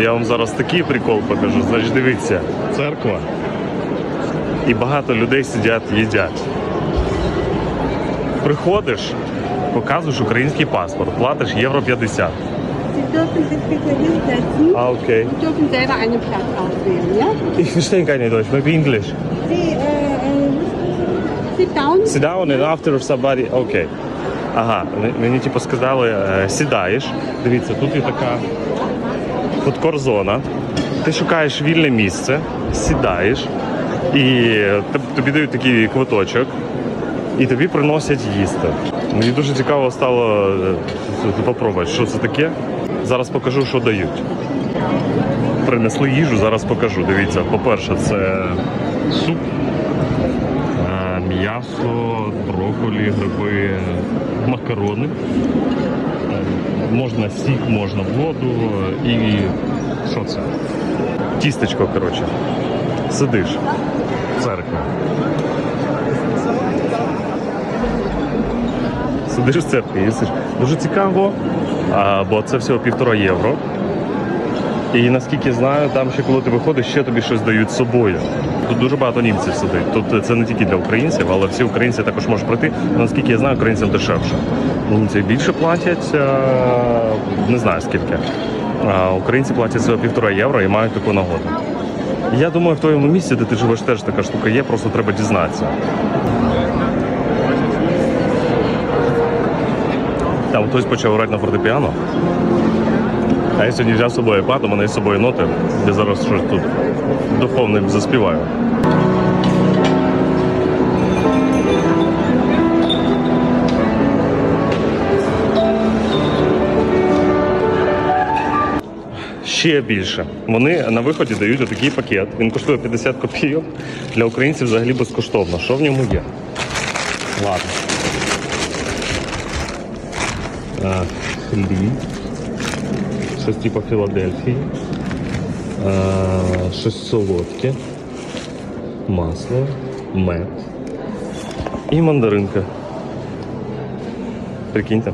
Я вам зараз такий прикол покажу. Значить, дивіться, церква. І багато людей сидять, їдять. Приходиш, показуєш український паспорт, платиш євро 50. Sie dürfen sich bitte hinsetzen А, окей. und dürfen selber einen Platz auswählen, ja? Ich verstehe keine Deutsch, maybe English. Sie, äh, sit down. Sit down and after somebody... Окей. Ага, мені типу сказали, е, сідаєш. Дивіться, тут є така фудкор-зона. Ти шукаєш вільне місце, сідаєш, і тобі дають такий квиточок, і тобі приносять їсти. Мені дуже цікаво стало е, попробувати, що це таке. Зараз покажу, що дають. Принесли їжу, зараз покажу. Дивіться, по-перше, це суп, е, м'ясо, брокколі, гриби, Можна сік, можна воду і що це? Тістечко, коротше. Сидиш. в церкві. Сидиш в церкві, їсиш. Дуже цікаво, бо це всього півтора євро. І наскільки знаю, там ще коли ти виходиш, ще тобі щось дають з собою. Тут дуже багато німців сидить. Тут це не тільки для українців, але всі українці також можуть прийти. Наскільки я знаю, українцям дешевше. Німці більше платять, е, не знаю скільки. А українці платять всього півтора євро і мають таку нагоду. Я думаю, в твоєму місці, де ти живеш, теж така штука є, просто треба дізнатися. Там хтось почав грати на фортепіано. А я сьогодні взяв з собою iPad, у мене з собою ноти, я зараз щось тут духовним заспіваю. Ще більше. Вони на виході дають отакий пакет. Він коштує 50 копійок. Для українців взагалі безкоштовно. Що в ньому є? Ладно. Хліб. Щось типу Філадельфії. А, щось солодке. Масло, мед. І мандаринка. Прикиньте.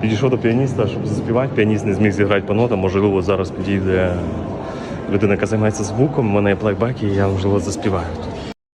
Підійшов до піаніста, щоб заспівати. Піаніст не зміг зіграти по нотам. Можливо, зараз підійде людина, яка займається звуком. У мене є плейбек, і я можливо заспіваю.